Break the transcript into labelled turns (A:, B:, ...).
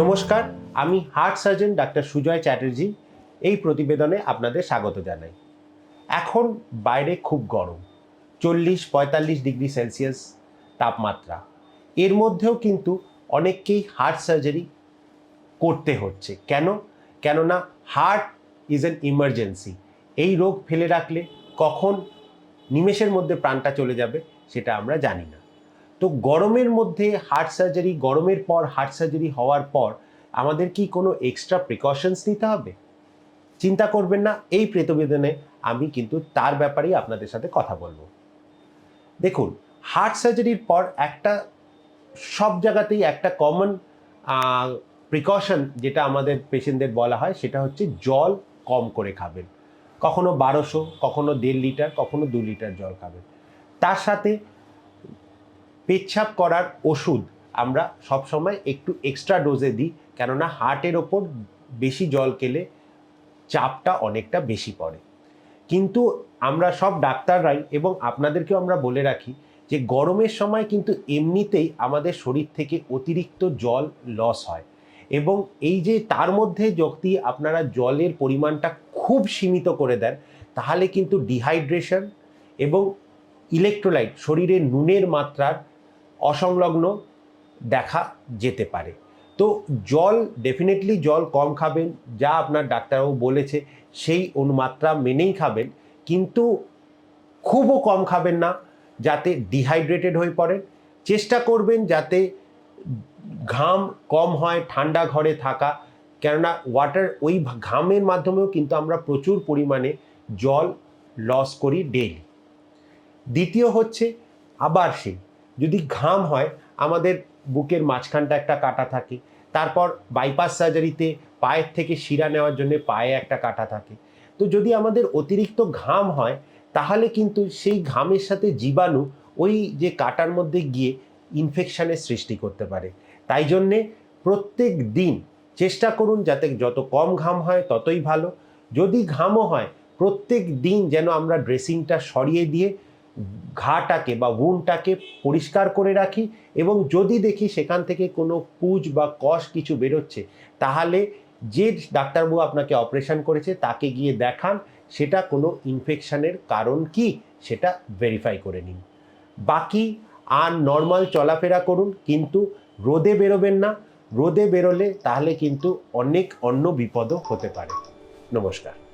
A: নমস্কার, আমি heart surgeon doctor Sujoy Chatterjee. এই প্রতিবেদনে আপনাদের স্বাগত জানাই। এখন বাইরে খুব গরম, চল্লিশ পঁয়তাল্লিশ ডিগ্রি সেলসিয়াস তাপমাত্রা। এর মধ্যেও কিন্তু অনেককেই হার্ট সার্জারি করতে হচ্ছে। কেন? কেননা হার্ট ইজ অ্যান ইমার্জেন্সি। এই রোগ ফেলে রাখলে কখন নিমেষের মধ্যে প্রাণটা চলে যাবে সেটা আমরা জানি না। তো গরমের মধ্যে হার্ট সার্জারি গরমের পর হার্ট সার্জারি হওয়ার পর আমাদের কি কোনো এক্সট্রা প্রিকশনস নিতে হবে? চিন্তা করবেন না, এই প্রতিবেদনে আমি কিন্তু তার ব্যাপারেই আপনাদের সাথে কথা বলব। দেখুন হার্ট সার্জারির পর একটা, সব জায়গাতেই একটা কমন প্রিকশন যেটা আমাদের পেশেন্টদের বলা হয়, সেটা হচ্ছে জল কম করে খাবেন। কখনো বারোশো, কখনো দেড় লিটার, কখনো দু লিটার জল খাবেন। তার সাথে পেচ্ছাপ করার ওষুধ আমরা সবসময় একটু এক্সট্রা ডোজে দিই, কেননা হার্টের ওপর বেশি জল খেলে চাপটা অনেকটা বেশি পড়ে। কিন্তু আমরা সব ডাক্তাররাই এবং আপনাদেরকেও আমরা বলে রাখি যে গরমের সময় কিন্তু এমনিতেই আমাদের শরীর থেকে অতিরিক্ত জল লস হয় এবং এই যে তার মধ্যে যদি আপনারা জলের পরিমাণটা খুব সীমিত করে দেন, তাহলে কিন্তু ডিহাইড্রেশন এবং ইলেকট্রোলাইট শরীরে নুনের মাত্রার অসংলগ্ন দেখা যেতে পারে। তো জল ডেফিনেটলি জল কম খাবেন, যা আপনার ডাক্তারবাবু বলেছে, সেই অনুমাত্রা মেনেই খাবেন, কিন্তু খুবও কম খাবেন না, যাতে ডিহাইড্রেটেড হয়ে পড়েন। চেষ্টা করবেন যাতে ঘাম কম হয়, ঠান্ডা ঘরে থাকা, কেননা ওয়াটার ওই ঘামের মাধ্যমেও কিন্তু আমরা প্রচুর পরিমাণে জল লস করি ডেইলি দ্বিতীয় হচ্ছে আবার সেই যদি ঘাম হয়, আমাদের বুকের মাঝখানটা একটা কাটা থাকে। তারপর বাইপাস সার্জারিতে পায়ের থেকে শিরা নেওয়ার জন্য পায়ে একটা কাটা থাকে। তো যদি আমাদের অতিরিক্ত ঘাম হয়, তাহলে কিন্তু সেই ঘামের সাথে জীবাণু ওই যে কাটার মধ্যে গিয়ে ইনফেকশানের সৃষ্টি করতে পারে। তাই জন্যে প্রত্যেক দিন চেষ্টা করুন যাতে যত কম ঘাম হয়, ততই ভালো। যদি ঘামও হয়, প্রত্যেক দিন যেন আমরা ড্রেসিংটা সরিয়ে দিয়ে ঘাটাকে বা উনটাকে পরিষ্কার করে রাখি এবং যদি দেখি সেখান থেকে কোনো পুজ বা কষ কিছু বেরোচ্ছে, তাহলে যে ডাক্তারবাবু আপনাকে অপারেশন করেছে তাকে গিয়ে দেখান, সেটা কোনো ইনফেকশানের কারণ কি সেটা ভেরিফাই করে নিন। বাকি আর নর্মাল চলাফেরা করুন, কিন্তু রোদে বেরোবেন না। রোদে বেরোলে তাহলে কিন্তু অনেক অন্য বিপদও হতে পারে। নমস্কার।